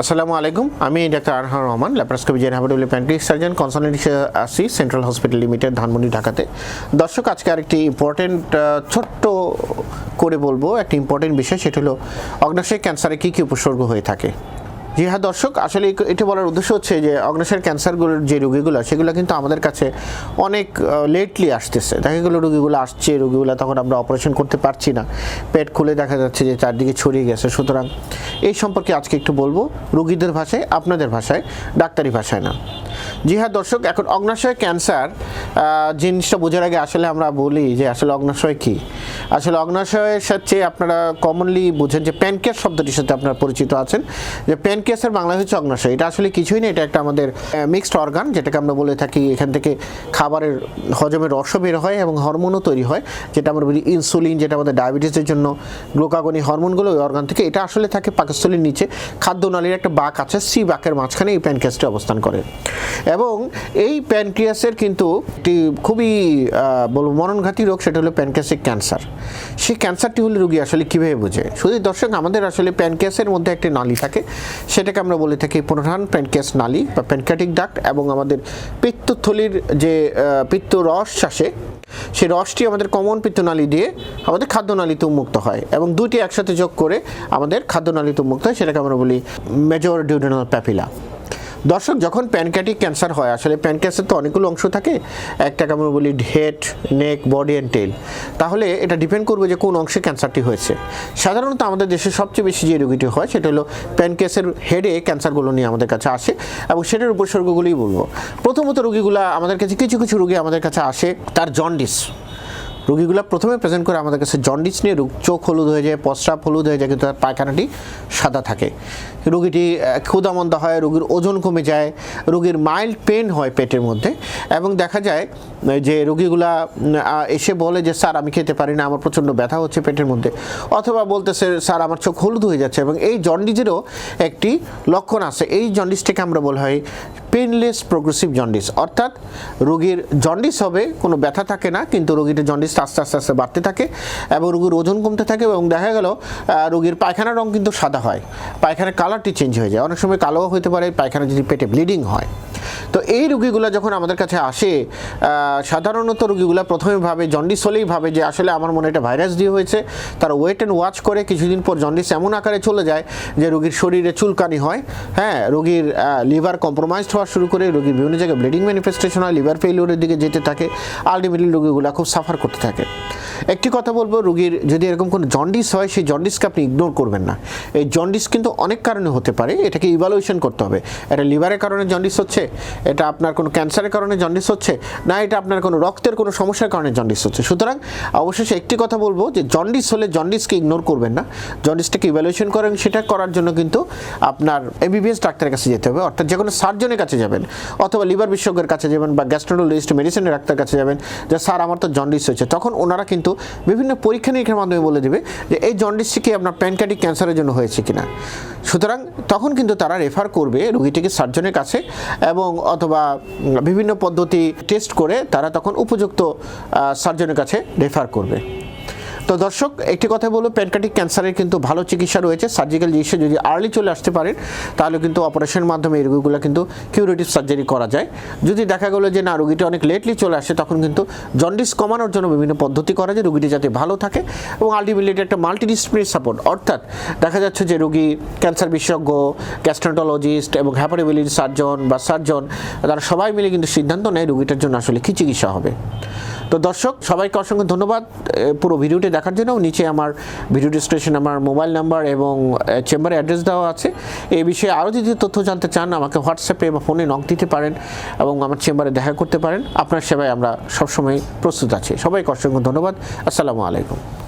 আসসালামু আলাইকুম। আমি ডাক্তার আরহান রহমান, ল্যাপারোস্কোপি জেন হ্যাবিটেবল প্যান্ট্রিক সার্জন কনসালটেন্ট আসি সেন্ট্রাল হসপিটাল লিমিটেড, ধানমন্ডি, ঢাকাতে। দর্শক, আজকে আরেকটি ইম্পর্টেন্ট ছোট্ট করে বলব, একটি ইম্পর্টেন্ট বিষয়, সেটা হলো অগ্নাশয় ক্যান্সারে কী কী উপসর্গ হয়ে থাকে। জি হ্যাঁ দর্শক, আসলে এটা বলার উদ্দেশ্য হচ্ছে যে অগ্নাশয়ের ক্যান্সারগুলোর যে রোগীগুলো, সেগুলো কিন্তু আমাদের কাছে অনেক লেটলি আসতেছে। দেখা গেলো রোগীগুলো আসছে, রোগীগুলো তখন আমরা অপারেশন করতে পারছি না। পেট খুলে দেখা যাচ্ছে যে চারদিকে ছড়িয়ে গেছে। সুতরাং এই সম্পর্কে আজকে একটু বলব, রোগীদের ভাষায়, আপনাদের ভাষায়, ডাক্তারি ভাষায় না। জি হ্যাঁ দর্শক, এখন অগ্নাশয় ক্যান্সার জিনিসটা বোঝার আগে আসলে আমরা বলি যে আসলে অগ্নাশয় কি? আসলে অগ্নাশয়ের সাথে আপনারা কমনলি বুঝেন যে প্যানকেস শব্দটির সাথে আপনারা পরিচিত আছেন। যে প্যানকেসের বাংলা হচ্ছে অগ্নাশয়। এটা আসলে কিছুই না, এটা একটা আমাদের মিক্সড অর্গান যেটাকে আমরা বলে থাকি। এখান থেকে খাবারের হজমের রস বের হয় এবং হরমোনও তৈরি হয়, যেটা আমরা বলি ইনসুলিন যেটা আমাদের ডায়াবেটিসের জন্য। গ্লুকাগনি হরমোনগুলো ওই অর্গান থেকে, এটা আসলে থাকে পাকস্থলীর নিচে। খাদ্যনালীর একটা বাক আছে, সি বাকের মাঝখানে এই প্যানক্রিয়াসটি অবস্থান করে। এবং এই প্যানক্রিয়াসের কিন্তু একটি খুবই বলব মরণঘাতী রোগ, সেটা হলো প্যানক্রিয়াসিক ক্যান্সার সেই ক্যান্সারটি হলে রুগী আসলে কীভাবে বোঝে? শুধু দর্শক, আমাদের আসলে প্যানক্রিয়াসের মধ্যে একটি নালী থাকে। সেটাকে আমরা বলে থাকি প্রধান প্যানক্রিয়াস নালী বা প্যানক্রিয়াটিক ডাক্ট এবং আমাদের পিত্তথলির যে পিত্ত রস চাষে সেই রসটি আমাদের কমন পিত্তনালী দিয়ে আমাদের খাদ্যনালীতে উন্মুক্ত হয় এবং দুটি একসাথে যোগ করে আমাদের খাদ্যনালীতে উন্মুক্ত হয়। সেটাকে আমরা বলি মেজর ডিউডেনাল প্যাপিলা। দর্শক, যখন প্যানক্যাটিক ক্যান্সার হয়, আসলে প্যানক্যাসের তো অনেকগুলো অংশ থাকে। একটাকে আমরা বলি head, neck, body and tail. তাহলে এটা ডিপেন্ড করবে যে কোন অংশে ক্যান্সারটি হয়েছে। সাধারণত আমাদের দেশে সবচেয়ে বেশি যে রোগীটি হয়, সেটা হলো প্যানকেসের হেডে ক্যান্সারগুলো নিয়ে আমাদের কাছে আসে এবং সেটার উপসর্গগুলোই বলব। প্রথমত রোগীগুলা আমাদের কাছে, কিছু কিছু রোগী আমাদের কাছে আসে তার জন্ডিস রোগীগুলো প্রথমে প্রেজেন্ট করে আমাদের কাছে জন্ডিস নিয়ে রোগ চোখ হলুদ হয়ে যায় প্রস্রাব হলুদ হয়ে যায় কিন্তু তার পায়খানাটি সাদা থাকে। রোগীটি আহ, ক্ষুধামন্দা হয় রোগীর ওজন কমে যায় রোগীর মাইল্ড পেন হয় পেটের মধ্যে এবং দেখা যায় যে রোগীগুলা এসে বলে যে স্যার আমি খেতে পারি না আমার প্রচণ্ড ব্যথা হচ্ছে পেটের মধ্যে। অথবা বলতেছে স্যার আমার চোখ হলুদ হয়ে যাচ্ছে। এবং এই জন্ডিসেরও একটি লক্ষণ আছে। এই জন্ডিসটাকে আমরা বলা হয় পেনলেস প্রোগ্রেসিভ জন্ডিস অর্থাৎ রোগীর জন্ডিস হবে, কোনো ব্যথা থাকে না, কিন্তু রোগীটির জন্ডিস আস্তে আস্তে আস্তে বাড়তে থাকে এবং রোগীর ওজন কমতে থাকে এবং দেখা গেল রোগীর পায়খানার রং কিন্তু সাদা হয়, পায়খানার কালারটি চেঞ্জ হয়ে যায়। অনেক সময় কালোও হতে পারে, পায়খানা যদি পেটে ব্লিডিং হয়। তো এই রুগীগুলো যখন আমাদের কাছে আসে সাধারণত রুগীগুলো প্রথমে ভাবে জন্ডিস হলেই ভাবে যে আসলে আমার মনে একটা ভাইরাস দিয়ে হয়েছে। তারা ওয়েট অ্যান্ড ওয়াচ করে কিছুদিন পর জন্ডিস এমন আকারে চলে যায় যে রুগীর শরীরে চুলকানি হয়। হ্যাঁ রুগীর লিভার কম্প্রোমাইজড হওয়া শুরু করে, রোগীর বিভিন্ন জায়গায় ব্লিডিং ম্যানিফেস্টেশন হয় লিভার ফেলিওরের দিকে যেতে থাকে। আলটিমেটলি রুগীগুলো খুব সাফার করতে থাকে। একটি কথা বলব, রুগীর যদি এরকম কোনো জন্ডিস হয়, সেই জন্ডিসকে আপনি ইগনোর করবেন না। এই জন্ডিস কিন্তু অনেক কারণে হতে পারে, এটাকে ইভালুয়েশন করতে হবে। এটা লিভারের কারণে জন্ডিস হচ্ছে এটা আপনার কোনো ক্যান্সারের কারণে জন্ডিস হচ্ছে, না এটা আপনার কোনো রক্তের কোনো সমস্যার কারণে জন্ডিস হচ্ছে। সুতরাং অবশেষে একটি কথা বলব যে জন্ডিস হলে জন্ডিসকে ইগনোর করবেন না। জন্ডিসটাকে ইভ্যালুয়েশন করেন, সেটা করার জন্য কিন্তু আপনার এমবিবিএস ডাক্তারের কাছে যেতে হবে। অর্থাৎ যে কোনো সার্জনের কাছে যাবেন, অথবা লিভার বিশেষজ্ঞের কাছে যাবেন বা গ্যাস্ট্রোলজিস্ট মেডিসিনের ডাক্তারের কাছে যাবেন যে, স্যার, আমার তো জন্ডিস হয়েছে। তখন ওনারা কিন্তু বিভিন্ন পরীক্ষা নিরীক্ষার মাধ্যমে বলে দেবে যে, এই জন্ডিসটি কি আপনার প্যানক্যাটিক ক্যান্সারের জন্য হয়েছে কিনা? সুতরাং তখন কিন্তু তারা রেফার করবে রোগীটিকে সার্জনের কাছে এবং অথবা বিভিন্ন পদ্ধতি টেস্ট করে তারা তখন উপযুক্ত সার্জনের কাছে রেফার করবে। তো দর্শক, একটি কথা বলব প্যানক্রেটিক ক্যান্সারের কিন্তু ভালো চিকিৎসা রয়েছে। সার্জিক্যাল চিকিৎসা যদি আর্লি চলে আসতে পারেন তাহলে কিন্তু অপারেশনের মাধ্যমে এই রোগীগুলো কিন্তু কিউরেটিভ সার্জারি করা যায়। যদি দেখা গেলো যে, না, রোগীটি অনেক লেটলি চলে আসে, তখন কিন্তু জন্ডিস কমানোর জন্য বিভিন্ন পদ্ধতি করা যায়, রোগীটি যাতে ভালো থাকে এবং আলটিমেটলি একটা মাল্টিডিসিপ্লিনারি সাপোর্ট অর্থাৎ দেখা যাচ্ছে যে, রোগী ক্যান্সার বিশেষজ্ঞ গ্যাস্ট্রোন্টোলজিস্ট এবং হ্যাপাটোবিলিটি সার্জন বা সার্জন তারা সবাই মিলে কিন্তু সিদ্ধান্ত নেয় রোগীটার জন্য আসলে কী চিকিৎসা হবে। তো দর্শক, সবাইকে অসংখ্য ধন্যবাদ পুরো ভিডিওটি দেখার জন্য। নিচে আমার ভিডিও ডিসক্রিপশন আমার মোবাইল নাম্বার এবং চেম্বারে অ্যাড্রেস দেওয়া আছে। এই বিষয়ে আরও যদি তথ্য জানতে চান, আমাকে হোয়াটসঅ্যাপে বা ফোনে নক দিতে পারেন এবং আমার চেম্বারে দেখা করতে পারেন। আপনার সেবায় আমরা সবসময় প্রস্তুত আছি। সবাইকে অসংখ্য ধন্যবাদ। আসসালামু আলাইকুম।